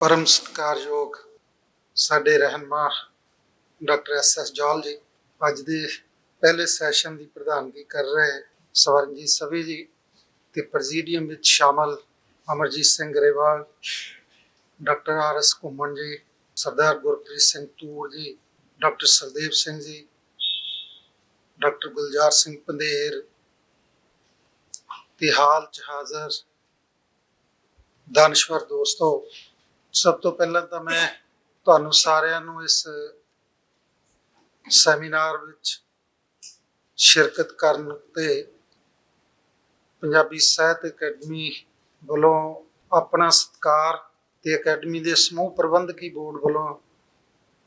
ਪਰਮ ਸਤਿਕਾਰਯੋਗ ਸਾਡੇ ਰਹਿਨਮਾ doctor S S Jaul ji, ਅੱਜ ਦੇ ਪਹਿਲੇ ਸੈਸ਼ਨ ਦੀ ਪ੍ਰਧਾਨਗੀ ਕਰ ਰਹੇ ਸਵਰਨਜੀਤ ਸਵੀ ਜੀ ਤੇ ਪ੍ਰੈਜ਼ੀਡੀਅਮ ਵਿੱਚ ਸ਼ਾਮਲ Amarjit Singh Grewal, doctor R S Ghuman ji, Sardar Gurpreet Singh Toor ਜੀ, ਡਾਕਟਰ ਸਰਦੇਵ ਸਿੰਘ ਜੀ, ਡਾਕਟਰ ਗੁਲਜ਼ਾਰ ਸਿੰਘ ਪੰਧੇਰ ਤੇ ਹਾਲ ਚ ਹਾਜ਼ਰ ਦਾਨਸ਼ਵਰ ਦੋਸਤੋ ਸਭ ਤੋਂ ਪਹਿਲਾਂ ਤਾਂ ਮੈਂ ਤੁਹਾਨੂੰ ਸਾਰਿਆਂ ਨੂੰ ਇਸ ਸੈਮੀਨਾਰ ਵਿੱਚ ਸ਼ਿਰਕਤ ਕਰਨ ਤੇ ਪੰਜਾਬੀ ਸਾਹਿਤ ਅਕੈਡਮੀ ਵੱਲੋਂ ਆਪਣਾ ਸਤਿਕਾਰ ਤੇ ਅਕੈਡਮੀ ਦੇ ਸਮੂਹ ਪ੍ਰਬੰਧਕੀ ਬੋਰਡ ਵੱਲੋਂ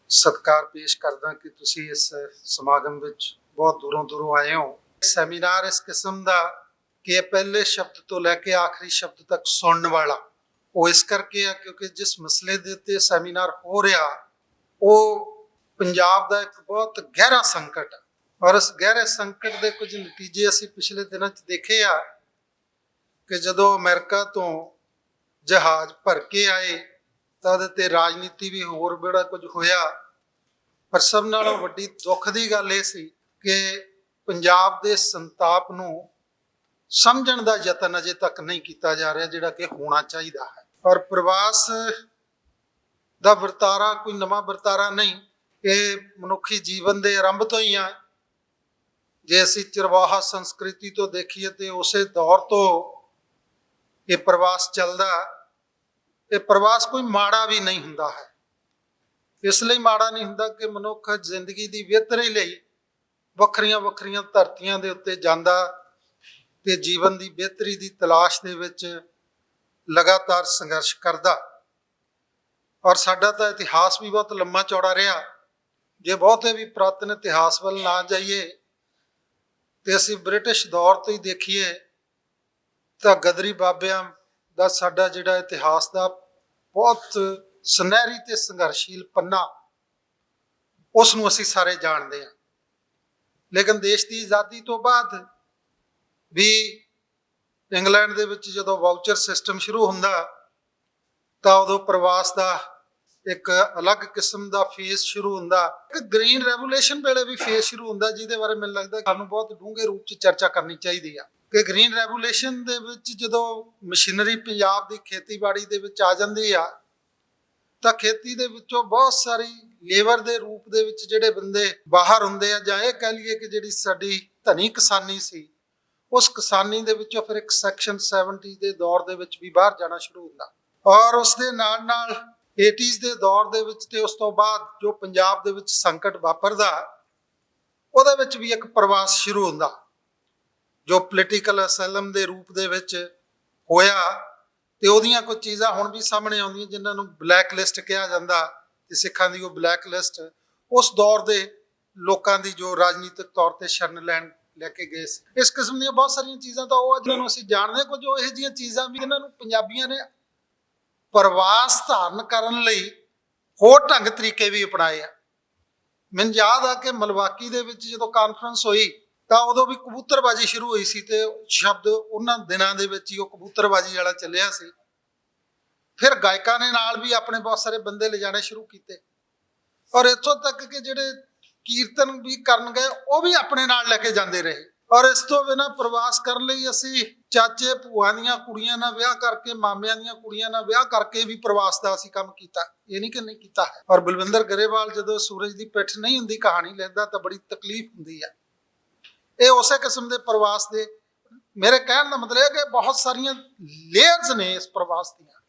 ਸਤਿਕਾਰ ਪੇਸ਼ ਕਰਦਾ ਕਿ ਤੁਸੀਂ ਇਸ ਸਮਾਗਮ ਵਿੱਚ ਬਹੁਤ ਦੂਰੋਂ ਦੂਰੋਂ ਆਏ ਹੋ। ਸੈਮੀਨਾਰ ਇਸ ਕਿਸਮ ਦਾ ਕਿ ਪਹਿਲੇ ਸ਼ਬਦ ਤੋਂ ਲੈ ਕੇ ਆਖਰੀ ਸ਼ਬਦ ਤੱਕ ਸੁਣਨ ਵਾਲਾ ਉਹ ਇਸ ਕਰਕੇ ਆ ਕਿਉਂਕਿ ਜਿਸ ਮਸਲੇ ਦੇ ਉੱਤੇ ਸੈਮੀਨਾਰ ਹੋ ਰਿਹਾ, ਉਹ ਪੰਜਾਬ ਦਾ ਇੱਕ ਬਹੁਤ ਗਹਿਰਾ ਸੰਕਟ ਹੈ ਔਰ ਇਸ ਗਹਿਰੇ ਸੰਕਟ ਦੇ ਕੁਝ ਨਤੀਜੇ ਅਸੀਂ ਪਿਛਲੇ ਦਿਨਾਂ 'ਚ ਦੇਖੇ ਆ ਕਿ ਜਦੋਂ ਅਮਰੀਕਾ ਤੋਂ ਜਹਾਜ਼ ਭਰ ਕੇ ਆਏ, ਤਾਂ ਉਹਦੇ ਤੇ ਰਾਜਨੀਤੀ ਵੀ ਹੋਰ ਬੜਾ ਕੁਝ ਹੋਇਆ। ਪਰ ਸਭ ਨਾਲੋਂ ਵੱਡੀ ਦੁੱਖ ਦੀ ਗੱਲ ਇਹ ਸੀ ਕਿ ਪੰਜਾਬ ਦੇ ਸੰਤਾਪ ਨੂੰ ਸਮਝਣ ਦਾ ਯਤਨ ਅਜੇ ਤੱਕ ਨਹੀਂ ਕੀਤਾ ਜਾ ਰਿਹਾ ਜਿਹੜਾ ਕਿ ਹੋਣਾ ਚਾਹੀਦਾ ਹੈ। ਔਰ ਪ੍ਰਵਾਸ ਦਾ ਵਰਤਾਰਾ, ਕੋਈ ਨਵਾਂ ਵਰਤਾਰਾ ਨਹੀਂ। ਇਹ ਮਨੁੱਖੀ ਜੀਵਨ ਦੇ ਆਰੰਭ ਤੋਂ ਹੀ ਆ। ਜੇ ਅਸੀਂ ਚਰਵਾਹਾ ਸੰਸਕ੍ਰਿਤੀ ਤੋਂ ਦੇਖੀਏ ਤੇ ਉਸੇ ਦੌਰ ਤੋਂ ਇਹ ਪ੍ਰਵਾਸ ਚੱਲਦਾ। ਇਹ ਪ੍ਰਵਾਸ ਕੋਈ ਮਾੜਾ ਵੀ ਨਹੀਂ ਹੁੰਦਾ ਹੈ। ਇਸ ਲਈ ਮਾੜਾ ਨਹੀਂ ਹੁੰਦਾ ਕਿ ਮਨੁੱਖ ਜ਼ਿੰਦਗੀ ਦੀ ਬਿਹਤਰੀ ਲਈ ਵੱਖਰੀਆਂ ਵੱਖਰੀਆਂ ਧਰਤੀਆਂ ਦੇ ਉੱਤੇ ਜਾਂਦਾ ਤੇ ਜੀਵਨ ਦੀ ਬਿਹਤਰੀ ਦੀ ਤਲਾਸ਼ ਦੇ ਵਿੱਚ ਲਗਾਤਾਰ ਸੰਘਰਸ਼ ਕਰਦਾ। ਔਰ ਸਾਡਾ ਤਾਂ ਇਤਿਹਾਸ ਵੀ ਬਹੁਤ ਲੰਮਾ ਚੌੜਾ ਰਿਹਾ। ਜੇ ਬਹੁਤੇ ਵੀ ਪ੍ਰਾਤਨ ਇਤਿਹਾਸ ਵੱਲ ਨਾ ਜਾਈਏ, ਤੇ ਅਸੀਂ ਬ੍ਰਿਟਿਸ਼ ਦੌਰ ਤੋਂ ਹੀ ਦੇਖੀਏ, ਤਾਂ ਗਦਰੀ ਬਾਬਿਆਂ ਦਾ ਸਾਡਾ ਜਿਹੜਾ ਇਤਿਹਾਸ ਦਾ ਬਹੁਤ ਸੁਨਹਿਰੀ ਤੇ ਸੰਘਰਸ਼ੀਲ ਪੰਨਾ ਉਸ ਨੂੰ ਅਸੀਂ ਸਾਰੇ ਜਾਣਦੇ ਹਾਂ। ਲੇਕਿਨ ਦੇਸ਼ ਦੀ ਆਜ਼ਾਦੀ ਤੋਂ ਬਾਅਦ ਵੀ ਇੰਗਲੈਂਡ ਦੇ ਵਿੱਚ ਜਦੋਂ ਵਾਊਚਰ ਸਿਸਟਮ ਸ਼ੁਰੂ ਹੁੰਦਾ, ਤਾਂ ਉਦੋਂ ਪ੍ਰਵਾਸ ਦਾ ਇੱਕ ਅਲੱਗ ਕਿਸਮ ਦਾ ਫੇਸ ਸ਼ੁਰੂ ਹੁੰਦਾ। ਇੱਕ ਗ੍ਰੀਨ ਰੈਵੋਲੂਸ਼ਨ ਵੇਲੇ ਵੀ ਫੇਸ ਸ਼ੁਰੂ ਹੁੰਦਾ, ਜਿਹਦੇ ਬਾਰੇ ਮੈਨੂੰ ਲੱਗਦਾ ਸਾਨੂੰ ਬਹੁਤ ਡੂੰਘੇ ਰੂਪ 'ਚ ਚਰਚਾ ਕਰਨੀ ਚਾਹੀਦੀ ਆ। ਕਿ ਗ੍ਰੀਨ ਰੈਵੋਲੂਸ਼ਨ ਦੇ ਵਿੱਚ ਜਦੋਂ ਮਸ਼ੀਨਰੀ ਪੰਜਾਬ ਦੀ ਖੇਤੀਬਾੜੀ ਦੇ ਵਿੱਚ ਆ ਜਾਂਦੀ ਆ, ਤਾਂ ਖੇਤੀ ਦੇ ਵਿੱਚੋਂ ਬਹੁਤ ਸਾਰੀ ਲੇਬਰ ਦੇ ਰੂਪ ਦੇ ਵਿੱਚ ਜਿਹੜੇ ਬੰਦੇ ਬਾਹਰ ਹੁੰਦੇ ਆ, ਜਾਂ ਇਹ ਕਹਿ ਲਈਏ ਕਿ ਜਿਹੜੀ ਸਾਡੀ ਧਨੀ ਕਿਸਾਨੀ ਸੀ ਉਸ ਕਿਸਾਨੀ ਦੇ ਵਿੱਚੋਂ ਫਿਰ ਇੱਕ ਸੈਕਸ਼ਨ 70 ਦੇ ਦੌਰ ਦੇ ਵਿੱਚ ਵੀ ਬਾਹਰ ਜਾਣਾ ਸ਼ੁਰੂ ਹੁੰਦਾ। ਔਰ ਉਸ ਦੇ ਨਾਲ ਨਾਲ 80s ਦੇ ਦੌਰ ਦੇ ਵਿੱਚ ਤੇ ਉਸ ਤੋਂ ਬਾਅਦ ਜੋ ਪੰਜਾਬ ਦੇ ਵਿੱਚ ਸੰਕਟ ਵਾਪਰਦਾ, ਉਹਦੇ ਵਿੱਚ ਵੀ ਇੱਕ ਪ੍ਰਵਾਸ ਸ਼ੁਰੂ ਹੁੰਦਾ। ਜੋ ਪੋਲੀਟੀਕਲ ਅਸਲਮ ਦੇ ਰੂਪ ਦੇ ਵਿੱਚ ਹੋਇਆ ਤੇ ਉਹਦੀਆਂ ਕੁਝ ਚੀਜ਼ਾਂ ਹੁਣ ਵੀ ਸਾਹਮਣੇ ਆਉਂਦੀਆਂ ਜਿਨ੍ਹਾਂ ਨੂੰ ਬਲੈਕ ਲਿਸਟ ਕਿਹਾ ਜਾਂਦਾ ਤੇ ਸਿੱਖਾਂ ਦੀ ਉਹ ਬਲੈਕ ਲਿਸਟ ਉਸ ਦੌਰ ਦੇ ਲੋਕਾਂ ਦੀ ਜੋ ਰਾਜਨੀਤਿਕ ਤੌਰ ਤੇ ਸ਼ਰਨ ਲੈਣ ਲੈ ਕੇ ਗਏ ਸੀ। ਇਸ ਕਿਸਮ ਦੀਆਂ ਬਹੁਤ ਸਾਰੀਆਂ ਚੀਜ਼ਾਂ ਤਾਂ ਉਹ ਜਿਹਨਾਂ ਨੂੰ ਅਸੀਂ ਜਾਣਦੇ ਕੁਝ ਉਹ ਇਹੋ ਜਿਹੀਆਂ ਚੀਜ਼ਾਂ ਵੀ ਇਹਨਾਂ ਨੂੰ ਪੰਜਾਬੀਆਂ ਨੇ ਪ੍ਰਵਾਸ ਧਾਰਨ ਕਰਨ ਲਈ ਹੋਰ ਢੰਗ ਤਰੀਕੇ ਵੀ ਅਪਣਾਏ ਆ। ਮੈਨੂੰ ਯਾਦ ਆ ਕਿ ਮਲਵਾਕੀ ਦੇ ਵਿੱਚ ਜਦੋਂ ਕਾਨਫਰੰਸ ਹੋਈ, ਤਾਂ ਉਦੋਂ ਵੀ ਕਬੂਤਰਬਾਜੀ ਸ਼ੁਰੂ ਹੋਈ ਸੀ ਤੇ ਸ਼ਬਦ ਉਹਨਾਂ ਦਿਨਾਂ ਦੇ ਵਿੱਚ ਹੀ ਉਹ ਕਬੂਤਰਬਾਜੀ ਵਾਲਾ ਚੱਲਿਆ ਸੀ। ਫਿਰ ਗਾਇਕਾਂ ਨੇ ਨਾਲ ਵੀ ਆਪਣੇ ਬਹੁਤ ਸਾਰੇ ਬੰਦੇ ਲਿਜਾਣੇ ਸ਼ੁਰੂ ਕੀਤੇ। ਔਰ ਇੱਥੋਂ ਤੱਕ ਕਿ ਜਿਹੜੇ ਕੀਰਤਨ ਵੀ ਕਰਨ ਗਏ, ਉਹ ਵੀ ਆਪਣੇ ਨਾਲ ਲੈ ਕੇ ਜਾਂਦੇ ਰਹੇ। ਔਰ ਇਸ ਤੋਂ ਬਿਨਾਂ ਪ੍ਰਵਾਸ ਕਰਨ ਲਈ ਅਸੀਂ ਚਾਚੇ ਭੂਆ ਦੀਆਂ ਕੁੜੀਆਂ ਨਾਲ ਵਿਆਹ ਕਰਕੇ, ਮਾਮਿਆਂ ਦੀਆਂ ਕੁੜੀਆਂ ਨਾਲ ਵਿਆਹ ਕਰਕੇ ਵੀ ਪ੍ਰਵਾਸ ਦਾ ਅਸੀਂ ਕੰਮ ਕੀਤਾ। ਇਹ ਨਹੀਂ ਕਿ ਨਹੀਂ ਕੀਤਾ ਹੈ। ਔਰ ਬਲਵਿੰਦਰ ਗਰੇਵਾਲ ਜਦੋਂ ਸੂਰਜ ਦੀ ਪਿੱਠ ਨਹੀਂ ਹੁੰਦੀ ਕਹਾਣੀ ਲੈਂਦਾ ਤਾਂ ਬੜੀ ਤਕਲੀਫ ਹੁੰਦੀ ਹੈ ਇਹ ਉਸੇ ਕਿਸਮ ਦੇ ਪ੍ਰਵਾਸ ਦੇ, ਮੇਰੇ ਕਹਿਣ ਦਾ ਮਤਲਬ ਹੈ ਕਿ ਬਹੁਤ ਸਾਰੀਆਂ ਲੇਅਰਸ ਨੇ ਇਸ ਪ੍ਰਵਾਸ ਦੀਆਂ।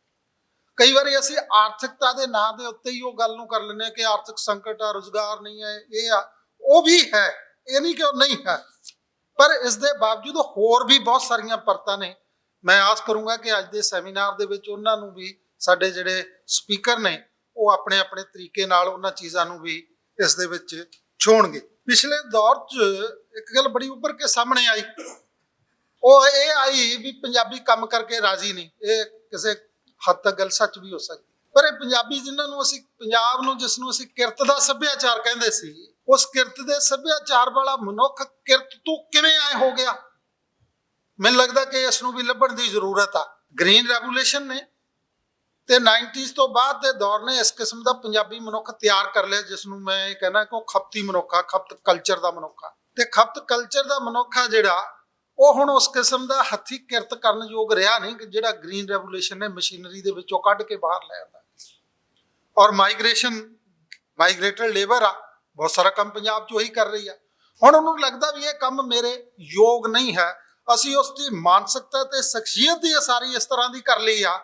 ਕਈ ਵਾਰੀ ਅਸੀਂ ਆਰਥਿਕਤਾ ਦੇ ਨਾਂ ਦੇ ਉੱਤੇ ਹੀ ਉਹ ਗੱਲ ਨੂੰ ਕਰ ਲੈਂਦੇ ਹਾਂ ਕਿ ਆਰਥਿਕ ਸੰਕਟ ਆ, ਰੋਜ਼ਗਾਰ ਨਹੀਂ ਹੈ, ਇਹ ਆ, ਉਹ ਵੀ ਹੈ, ਇਹ ਨਹੀਂ ਕਿ ਉਹ ਨਹੀਂ ਹੈ। ਪਰ ਇਸ ਦੇ ਬਾਵਜੂਦ ਹੋਰ ਵੀ ਬਹੁਤ ਸਾਰੀਆਂ ਪਰਤਾਂ ਨੇ। ਮੈਂ ਆਸ ਕਰੂੰਗਾ ਕਿ ਅੱਜ ਦੇ ਸੈਮੀਨਾਰ ਦੇ ਵਿੱਚ ਉਹਨਾਂ ਨੂੰ ਵੀ, ਸਾਡੇ ਜਿਹੜੇ ਸਪੀਕਰ ਨੇ, ਉਹ ਆਪਣੇ ਆਪਣੇ ਤਰੀਕੇ ਨਾਲ ਉਹਨਾਂ ਚੀਜ਼ਾਂ ਨੂੰ ਵੀ ਇਸ ਦੇ ਵਿੱਚ ਛੋਣਗੇ। ਪਿਛਲੇ ਦੌਰ 'ਚ ਇੱਕ ਗੱਲ ਬੜੀ ਉੱਭਰ ਕੇ ਸਾਹਮਣੇ ਆਈ। ਉਹ ਇਹ ਆਈ ਵੀ ਪੰਜਾਬੀ ਕੰਮ ਕਰਕੇ ਰਾਜ਼ੀ ਨਹੀਂ। ਇਹ ਕਿਸੇ ਹੱਦ ਤੱਕ ਗੱਲ ਸੱਚ ਵੀ ਹੋ ਸਕਦੀ। ਪਰ ਇਹ ਪੰਜਾਬੀ ਜਿਨ੍ਹਾਂ ਨੂੰ ਅਸੀਂ, ਪੰਜਾਬ ਨੂੰ ਜਿਸ ਨੂੰ ਅਸੀਂ ਕਿਰਤ ਦਾ ਸੱਭਿਆਚਾਰ ਕਹਿੰਦੇ ਸੀ, ਉਸ ਕਿਰਤ ਦੇ ਸੱਭਿਆਚਾਰ ਵਾਲਾ ਮਨੁੱਖ ਕਿਰਤ ਤੋਂ ਕਿਵੇਂ ਆਏ ਹੋ ਗਿਆ? ਮੈਨੂੰ ਲੱਗਦਾ ਕਿ ਇਸ ਨੂੰ ਵੀ ਲੱਭਣ ਦੀ ਜ਼ਰੂਰਤ ਆ। ਗ੍ਰੀਨ ਰੈਵੋਲੂਸ਼ਨ ਨੇ ਤੇ 90s ਤੋਂ ਬਾਅਦ ਦੇ ਦੌਰ ਨੇ ਇਸ ਕਿਸਮ ਦਾ ਪੰਜਾਬੀ ਮਨੁੱਖ ਤਿਆਰ ਕਰ ਲਿਆ, ਜਿਸ ਨੂੰ ਮੈਂ ਇਹ ਕਹਿੰਦਾ ਕਿ ਉਹ ਖਪਤੀ ਮਨੁੱਖ ਖਪਤ ਕਲਚਰ ਦਾ ਮਨੁੱਖ ਆ। ਤੇ ਖਪਤ ਕਲਚਰ ਦਾ ਮਨੁੱਖ ਆ ਜਿਹੜਾ ਉਹ ਹੁਣ ਉਸ ਕਿਸਮ ਦਾ ਹੱਥੀ ਕਿਰਤ ਕਰਨ ਯੋਗ ਰਿਹਾ ਨਹੀਂ ਕਿ ਜਿਹੜਾ ਗ੍ਰੀਨ ਰੈਵੋਲੂਸ਼ਨ ਨੇ ਮਸ਼ੀਨਰੀ ਦੇ ਵਿੱਚੋਂ ਕੱਢ ਕੇ ਬਾਹਰ ਲੈ ਆਉਂਦਾ ਔਰ ਮਾਈਗ੍ਰੇਸ਼ਨ ਮਾਈਗ੍ਰੇਟਡ ਲੇਬਰ ਆ, ਬਹੁਤ ਸਾਰਾ ਕੰਮ ਪੰਜਾਬ 'ਚ ਉਹੀ ਕਰ ਰਹੀ ਆ। ਹੁਣ ਉਹਨੂੰ ਲੱਗਦਾ ਵੀ ਇਹ ਕੰਮ ਮੇਰੇ ਯੋਗ ਨਹੀਂ ਹੈ। ਅਸੀਂ ਉਸ ਦੀ ਮਾਨਸਿਕਤਾ ਤੇ ਸ਼ਖਸੀਅਤ ਦੀ ਸਾਰੀ ਇਸ ਤਰ੍ਹਾਂ ਦੀ ਕਰ ਲਈ ਆ,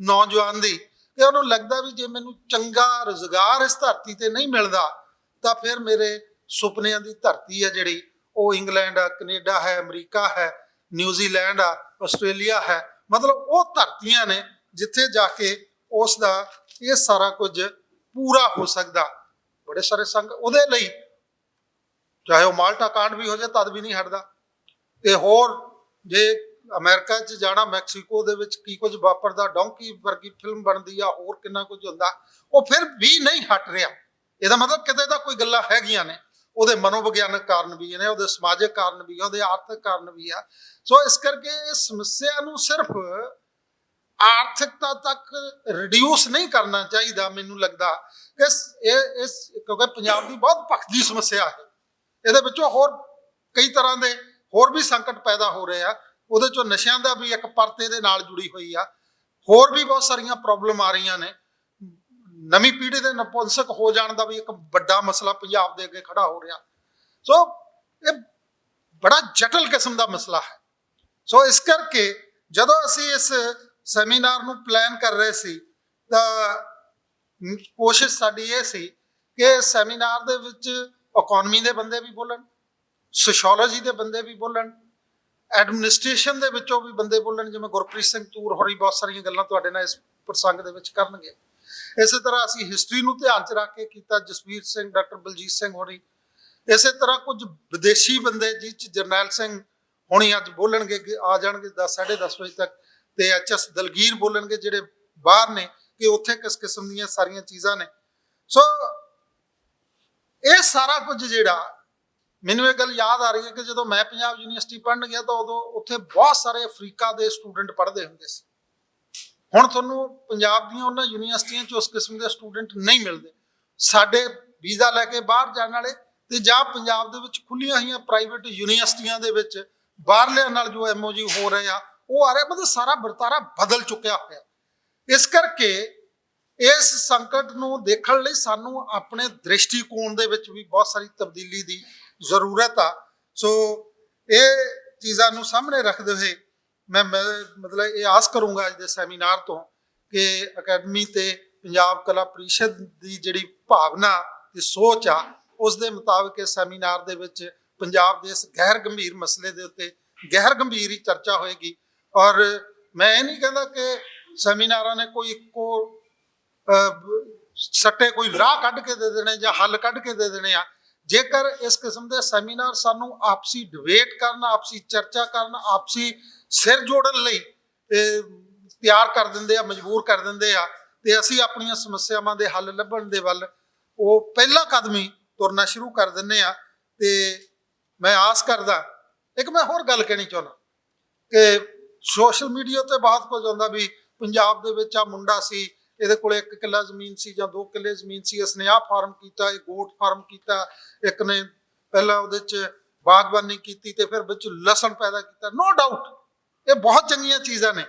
ਨੌਜਵਾਨ ਦੀ, ਕਿ ਉਹਨੂੰ ਲੱਗਦਾ ਵੀ ਜੇ ਮੈਨੂੰ ਚੰਗਾ ਰੁਜ਼ਗਾਰ ਇਸ ਧਰਤੀ ਤੇ ਨਹੀਂ ਮਿਲਦਾ, ਤਾਂ ਫਿਰ ਮੇਰੇ ਸੁਪਨਿਆਂ ਦੀ ਧਰਤੀ ਹੈ ਜਿਹੜੀ ਉਹ ਇੰਗਲੈਂਡ ਆ, ਕੈਨੇਡਾ ਹੈ, ਅਮਰੀਕਾ ਹੈ ਨਿਊਜ਼ੀਲੈਂਡ ਆ, ਆਸਟ੍ਰੇਲੀਆ ਹੈ। ਮਤਲਬ ਉਹ ਧਰਤੀਆਂ ਨੇ ਜਿੱਥੇ ਜਾ ਕੇ ਉਸ ਦਾ ਇਹ ਸਾਰਾ ਕੁਝ ਪੂਰਾ ਹੋ ਸਕਦਾ। ਬੜੇ ਸਾਰੇ ਸੰਗ ਉਹਦੇ ਲਈ ਚਾਹੇ ਉਹ ਮਾਲਟਾ ਕਾਂਡ ਵੀ ਹੋ ਜਾਏ, ਤਦ ਵੀ ਨਹੀਂ ਹਟਦਾ। ਤੇ ਹੋਰ ਜੇ ਅਮਰੀਕਾ 'ਚ ਜਾਣਾ, ਮੈਕਸੀਕੋ ਦੇ ਵਿੱਚ ਕੀ ਕੁਝ ਵਾਪਰਦਾ, ਡੌਂਕੀ ਵਰਗੀ ਫਿਲਮ ਬਣਦੀ ਆ, ਹੋਰ ਕਿੰਨਾ ਕੁਝ ਹੁੰਦਾ, ਉਹ ਫਿਰ ਵੀ ਨਹੀਂ ਹਟ ਰਿਹਾ। ਇਹਦਾ ਮਤਲਬ ਕਿਤੇ ਤਾਂ ਕੋਈ ਗੱਲਾਂ ਹੈਗੀਆਂ ਨੇ। ਉਹਦੇ ਮਨੋਵਿਗਿਆਨਕ ਕਾਰਨ ਵੀ ਨੇ, ਉਹਦੇ ਸਮਾਜਿਕ ਕਾਰਨ ਵੀ ਆ, ਉਹਦੇ ਆਰਥਿਕ ਕਾਰਨ ਵੀ ਆ। ਸੋ ਇਸ ਕਰਕੇ ਇਸ ਸਮੱਸਿਆ ਨੂੰ ਸਿਰਫ ਆਰਥਿਕਤਾ ਤੱਕ ਰਿਡਿਊਸ ਨਹੀਂ ਕਰਨਾ ਚਾਹੀਦਾ ਮੈਨੂੰ ਲੱਗਦਾ। ਕਿ ਇਸ- ਇਹ, ਇਸ ਕਿਉਂਕਿ ਪੰਜਾਬ ਦੀ ਬਹੁਤ ਭਖਦੀ ਸਮੱਸਿਆ ਹੈ। ਇਹਦੇ ਵਿੱਚੋਂ ਹੋਰ ਕਈ ਤਰ੍ਹਾਂ ਦੇ ਹੋਰ ਵੀ ਸੰਕਟ ਪੈਦਾ ਹੋ ਰਹੇ ਆ। ਉਹਦੇ ਚੋਂ ਨਸ਼ਿਆਂ ਦਾ ਵੀ ਇੱਕ ਪਰਤੇ ਦੇ ਨਾਲ ਜੁੜੀ ਹੋਈ ਆ। ਹੋਰ ਵੀ ਬਹੁਤ ਸਾਰੀਆਂ ਪ੍ਰੋਬਲਮ ਆ ਰਹੀਆਂ ਨੇ। ਨਵੀਂ ਪੀੜ੍ਹੀ ਦੇ ਨਪੁੰਸਕ ਹੋ ਜਾਣ ਦਾ ਵੀ ਇੱਕ ਵੱਡਾ ਮਸਲਾ ਪੰਜਾਬ ਦੇ ਅੱਗੇ ਖੜਾ ਹੋ ਰਿਹਾ। ਸੋ ਇਹ ਬੜਾ ਜਟਲ ਕਿਸਮ ਦਾ ਮਸਲਾ ਹੈ। ਸੋ ਇਸ ਕਰਕੇ ਜਦੋਂ ਅਸੀਂ ਇਸ ਸੈਮੀਨਾਰ ਨੂੰ ਪਲਾਨ ਕਰ ਰਹੇ ਸੀ, ਤਾਂ ਕੋਸ਼ਿਸ਼ ਸਾਡੀ ਇਹ ਸੀ ਕਿ ਸੈਮੀਨਾਰ ਦੇ ਵਿੱਚ ਇਕਨੋਮੀ ਦੇ ਬੰਦੇ ਵੀ ਬੋਲਣ ਸੋਸ਼ੀਓਲੋਜੀ ਦੇ ਬੰਦੇ ਵੀ ਬੋਲਣ ਐਡਮਿਨਿਸਟ੍ਰੇਸ਼ਨ ਦੇ ਵਿੱਚੋਂ ਵੀ ਬੰਦੇ ਬੋਲਣ, ਜਿਵੇਂ ਗੁਰਪ੍ਰੀਤ ਸਿੰਘ ਤੂਰ ਹੋਰੀ ਬਹੁਤ ਸਾਰੀਆਂ ਗੱਲਾਂ ਤੁਹਾਡੇ ਨਾਲ ਇਸ ਪ੍ਰਸੰਗ ਦੇ ਵਿੱਚ ਕਰਨਗੇ। ਇਸੇ ਤਰ੍ਹਾਂ ਅਸੀਂ ਹਿਸਟਰੀ ਨੂੰ ਧਿਆਨ 'ਚ ਰੱਖ ਕੇ ਕੀਤਾ ਜਸਵੀਰ ਸਿੰਘ, ਡਾਕਟਰ ਬਲਜੀਤ ਸਿੰਘ ਹੋਰੀ ਇਸੇ ਤਰ੍ਹਾਂ ਕੁਝ ਵਿਦੇਸ਼ੀ ਬੰਦੇ ਜਿਸ 'ਚ ਜਰਨੈਲ ਸਿੰਘ ਹੁਣੀ ਅੱਜ ਬੋਲਣਗੇ ਕਿ ਆ ਜਾਣਗੇ 10 10:30 ਵਜੇ ਤੱਕ ਤੇ ਐਚਐਸ ਦਲਗੀਰ ਬੋਲਣਗੇ ਜਿਹੜੇ ਬਾਹਰ ਨੇ ਕਿ ਉੱਥੇ ਕਿਸ ਕਿਸਮ ਦੀਆਂ ਸਾਰੀਆਂ ਚੀਜ਼ਾਂ ਨੇ। ਸੋ ਇਹ ਸਾਰਾ ਕੁਝ ਜਿਹੜਾ ਮੈਨੂੰ ਇਹ ਗੱਲ ਯਾਦ ਆ ਰਹੀ ਹੈ ਕਿ ਜਦੋਂ ਮੈਂ ਪੰਜਾਬ ਯੂਨੀਵਰਸਿਟੀ ਪੜ੍ਹਨ ਗਿਆ ਤਾਂ ਉਦੋਂ ਉੱਥੇ ਬਹੁਤ ਸਾਰੇ ਅਫਰੀਕਾ ਦੇ ਸਟੂਡੈਂਟ ਪੜ੍ਹਦੇ ਹੁੰਦੇ ਸੀ। ਹੁਣ ਤੁਹਾਨੂੰ ਪੰਜਾਬ ਦੀਆਂ ਉਹਨਾਂ ਯੂਨੀਵਰਸਿਟੀਆਂ 'ਚ ਉਸ ਕਿਸਮ ਦੇ ਸਟੂਡੈਂਟ ਨਹੀਂ ਮਿਲਦੇ। ਸਾਡੇ ਵੀਜ਼ਾ ਲੈ ਕੇ ਬਾਹਰ ਜਾਣ ਵਾਲੇ ਤੇ ਜਾਂ ਪੰਜਾਬ ਦੇ ਵਿੱਚ ਖੁੱਲੀਆਂ ਹੋਈਆਂ ਪ੍ਰਾਈਵੇਟ ਯੂਨੀਵਰਸਿਟੀਆਂ ਦੇ ਵਿੱਚ ਬਾਹਰਲਿਆਂ ਨਾਲ ਜੋ ਐਮਓਜੀ ਹੋ ਰਹੇ ਆ, ਉਹ ਆ ਰਿਹਾ ਮਤਲਬ ਸਾਰਾ ਵਰਤਾਰਾ ਬਦਲ ਚੁੱਕਿਆ ਹੋਇਆ। ਇਸ ਕਰਕੇ ਇਸ ਸੰਕਟ ਨੂੰ ਦੇਖਣ ਲਈ ਸਾਨੂੰ ਆਪਣੇ ਦ੍ਰਿਸ਼ਟੀਕੋਣ ਦੇ ਵਿੱਚ ਵੀ ਬਹੁਤ ਸਾਰੀ ਤਬਦੀਲੀ ਦੀ ਜ਼ਰੂਰਤ ਆ। ਸੋ ਇਹ ਚੀਜ਼ਾਂ ਨੂੰ ਸਾਹਮਣੇ ਰੱਖਦੇ ਹੋਏ ਮੈਂ ਮੈਂ ਮਤਲਬ ਇਹ ਆਸ ਕਰੂੰਗਾ ਅੱਜ ਦੇ ਸੈਮੀਨਾਰ ਤੋਂ ਕਿ ਅਕੈਡਮੀ ਤੇ ਪੰਜਾਬ ਕਲਾ ਪ੍ਰੀਸ਼ਦ ਦੀ ਜਿਹੜੀ ਭਾਵਨਾ ਤੇ ਸੋਚ ਆ, ਉਸ ਦੇ ਮੁਤਾਬਕ ਇਸ ਸੈਮੀਨਾਰ ਦੇ ਵਿੱਚ ਪੰਜਾਬ ਦੇ ਇਸ ਗਹਿਰ ਗੰਭੀਰ ਮਸਲੇ ਦੇ ਉੱਤੇ ਗਹਿਰ ਗੰਭੀਰ ਹੀ ਚਰਚਾ ਹੋਏਗੀ। ਔਰ ਮੈਂ ਇਹ ਨਹੀਂ ਕਹਿੰਦਾ ਕਿ ਸੈਮੀਨਾਰਾਂ ਨੇ ਕੋਈ ਇੱਕੋ ਸੱਟੇ ਕੋਈ ਰਾਹ ਕੱਢ ਕੇ ਦੇ ਦੇਣੇ ਜਾਂ ਹੱਲ ਕੱਢ ਕੇ ਦੇ ਦੇਣੇ ਆ। ਜੇਕਰ ਇਸ ਕਿਸਮ ਦੇ ਸੈਮੀਨਾਰ ਸਾਨੂੰ ਆਪਸੀ ਡਿਬੇਟ ਕਰਨ, ਆਪਸੀ ਚਰਚਾ ਕਰਨ, ਆਪਸੀ ਸਿਰ ਜੋੜਨ ਲਈ ਤਿਆਰ ਕਰ ਦਿੰਦੇ ਆ, ਮਜਬੂਰ ਕਰ ਦਿੰਦੇ ਆ, ਤੇ ਅਸੀਂ ਆਪਣੀਆਂ ਸਮੱਸਿਆਵਾਂ ਦੇ ਹੱਲ ਲੱਭਣ ਦੇ ਵੱਲ ਉਹ ਪਹਿਲਾ ਕਦਮ ਹੀ ਤੁਰਨਾ ਸ਼ੁਰੂ ਕਰ ਦਿੰਦੇ ਆ। ਤੇ ਮੈਂ ਆਸ ਕਰਦਾ, ਇੱਕ ਮੈਂ ਹੋਰ ਗੱਲ ਕਹਿਣੀ ਚਾਹੁੰਦਾ, ਕਿ ਸੋਸ਼ਲ ਮੀਡੀਆ ਤੇ ਬਹੁਤ ਕੁਝ ਆਉਂਦਾ ਵੀ ਪੰਜਾਬ ਦੇ ਵਿੱਚ ਆ ਮੁੰਡਾ ਸੀ ਇਹਦੇ ਕੋਲੇ ਇੱਕ ਕਿੱਲਾ ਜ਼ਮੀਨ ਸੀ ਜਾਂ ਦੋ ਕਿੱਲੇ ਜ਼ਮੀਨ ਸੀ, ਇਸਨੇ ਆਹ ਫਾਰਮ ਕੀਤਾ, ਇਹ ਗੋਟ ਫਾਰਮ ਕੀਤਾ, ਇੱਕ ਨੇ ਪਹਿਲਾਂ ਉਹਦੇ ਚ ਬਾਗਬਾਨੀ ਕੀਤੀ ਤੇ ਫਿਰ ਵਿੱਚ ਲਸਣ ਪੈਦਾ ਕੀਤਾ ਨੋ ਡਾਊਟ ਇਹ ਬਹੁਤ ਚੰਗੀਆਂ ਚੀਜ਼ਾਂ ਨੇ।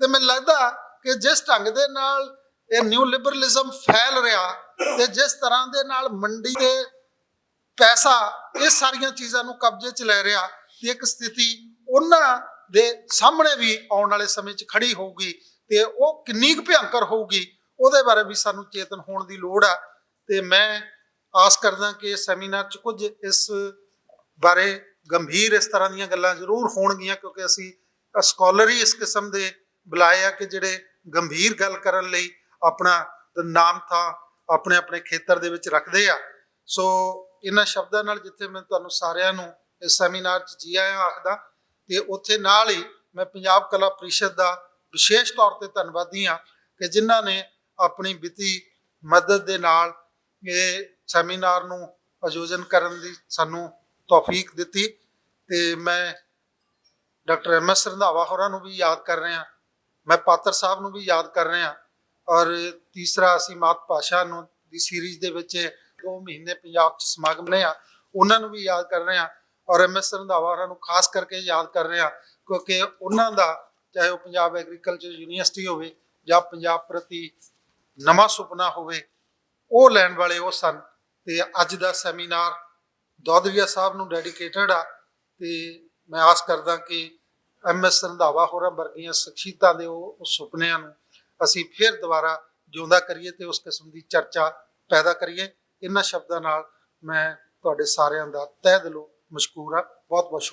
ਤੇ ਮੈਨੂੰ ਲੱਗਦਾ ਕਿ ਜਿਸ ਢੰਗ ਦੇ ਨਾਲ ਇਹ ਨਿਊ ਲਿਬਰਲਿਜ਼ਮ ਫੈਲ ਰਿਹਾ ਤੇ ਜਿਸ ਤਰ੍ਹਾਂ ਦੇ ਨਾਲ ਮੰਡੀ ਦੇ ਪੈਸਾ ਇਹ ਸਾਰੀਆਂ ਚੀਜ਼ਾਂ ਨੂੰ ਕਬਜ਼ੇ 'ਚ ਲੈ ਰਿਹਾ ਤੇ ਇੱਕ ਸਥਿਤੀ ਉਹਨਾਂ ਦੇ ਸਾਹਮਣੇ ਵੀ ਆਉਣ ਵਾਲੇ ਸਮੇਂ 'ਚ ਖੜੀ ਹੋਊਗੀ। ਤੇ ਉਹ ਕਿੰਨੀ ਕੁ ਭਿਅੰਕਰ ਹੋਊਗੀ, ਉਹਦੇ ਬਾਰੇ ਵੀ ਸਾਨੂੰ ਚੇਤਨ ਹੋਣ ਦੀ ਲੋੜ ਆ। ਤੇ ਮੈਂ ਆਸ ਕਰਦਾ ਕਿ ਸੈਮੀਨਾਰ 'ਚ ਕੁਝ ਇਸ ਬਾਰੇ ਗੰਭੀਰ ਇਸ ਤਰ੍ਹਾਂ ਦੀਆਂ ਗੱਲਾਂ ਜ਼ਰੂਰ ਹੋਣਗੀਆਂ, ਕਿਉਂਕਿ ਅਸੀਂ ਸਕਾਲਰ ਹੀ ਇਸ ਕਿਸਮ ਦੇ ਬੁਲਾਏ ਆ ਕਿ ਜਿਹੜੇ ਗੰਭੀਰ ਗੱਲ ਕਰਨ ਲਈ ਆਪਣਾ ਨਾਮ ਥਾ ਆਪਣੇ ਆਪਣੇ ਖੇਤਰ ਦੇ ਵਿੱਚ ਰੱਖਦੇ ਆ। ਸੋ ਇਹਨਾਂ ਸ਼ਬਦਾਂ ਨਾਲ ਜਿੱਥੇ ਮੈਂ ਤੁਹਾਨੂੰ ਸਾਰਿਆਂ ਨੂੰ ਇਸ ਸੈਮੀਨਾਰ 'ਚ ਜੀ ਆਇਆਂ ਆਖਦਾ, ਤੇ ਉੱਥੇ ਨਾਲ ਹੀ ਮੈਂ ਪੰਜਾਬ ਕਲਾ ਪ੍ਰੀਸ਼ਦ ਦਾ ਵਿਸ਼ੇਸ਼ ਤੌਰ ਤੇ ਧੰਨਵਾਦੀ ਹਾਂ ਕਿ ਜਿਨ੍ਹਾਂ ਨੇ ਆਪਣੀ ਵਿੱਤੀ ਮਦਦ ਦੇ ਨਾਲ ਇਹ ਸੈਮੀਨਾਰ ਨੂੰ ਆਯੋਜਨ ਕਰਨ ਦੀ ਸਾਨੂੰ ਤੌਫੀਕ ਦਿੱਤੀ ਤੇ ਮੈਂ ਡਾਕਟਰ ਐਮ ਐਸ ਰੰਧਾਵਾ ਹੋਰਾਂ ਨੂੰ ਵੀ ਯਾਦ ਕਰ ਰਿਹਾ, ਮੈਂ ਪਾਤਰ ਸਾਹਿਬ ਨੂੰ ਵੀ ਯਾਦ ਕਰ ਰਿਹਾ ਔਰ ਤੀਸਰਾ ਅਸੀਂ ਮਾਤ ਭਾਸ਼ਾ ਨੂੰ ਦੀ ਸੀਰੀਜ਼ ਦੇ ਵਿੱਚ ਦੋ ਮਹੀਨੇ ਪੰਜਾਬ 'ਚ ਸਮਾਗਮ ਨੇ ਆ ਉਹਨਾਂ ਨੂੰ ਵੀ ਯਾਦ ਕਰ ਰਹੇ ਹਾਂ ਔਰ ਐਮਐਸ ਰੰਧਾਵਾ ਹੋਰਾਂ ਨੂੰ ਖਾਸ ਕਰਕੇ ਯਾਦ ਕਰ ਰਹੇ ਆ ਕਿਉਂਕਿ ਉਹਨਾਂ ਦਾ ਚਾਹੇ ਉਹ ਪੰਜਾਬ ਐਗਰੀਕਲਚਰ ਯੂਨੀਵਰਸਿਟੀ ਹੋਵੇ ਜਾਂ ਪੰਜਾਬ ਪ੍ਰਤੀ ਨਵਾਂ ਸੁਪਨਾ ਹੋਵੇ, ਉਹ ਲੈਣ ਵਾਲੇ ਉਹ ਸਨ ਤੇ ਅੱਜ ਦਾ ਸੈਮੀਨਾਰ ਦੌਦਰੀਆ ਸਾਹਿਬ ਨੂੰ ਡੈਡੀਕੇਟਡ ਆ ਤੇ ਮੈਂ ਆਸ ਕਰਦਾ ਕਿ ਐਮਐਸ ਰੰਧਾਵਾ ਹੋਰਾਂ ਵਰਗੀਆਂ ਸ਼ਖਸੀਅਤਾਂ ਦੇ ਉਹ ਸੁਪਨਿਆਂ ਨੂੰ ਅਸੀਂ ਫਿਰ ਦੁਬਾਰਾ ਜਿਉਂਦਾ ਕਰੀਏ ਤੇ ਉਸ ਕਿਸਮ ਦੀ ਚਰਚਾ ਪੈਦਾ ਕਰੀਏ। ਇਹਨਾਂ ਸ਼ਬਦਾਂ ਨਾਲ ਮੈਂ ਤੁਹਾਡੇ ਸਾਰਿਆਂ ਦਾ ਤਹਿ ਦਿਲੋਂ ਮਸ਼ਕੂਰ ਹਾਂ। ਬਹੁਤ ਬਹੁਤ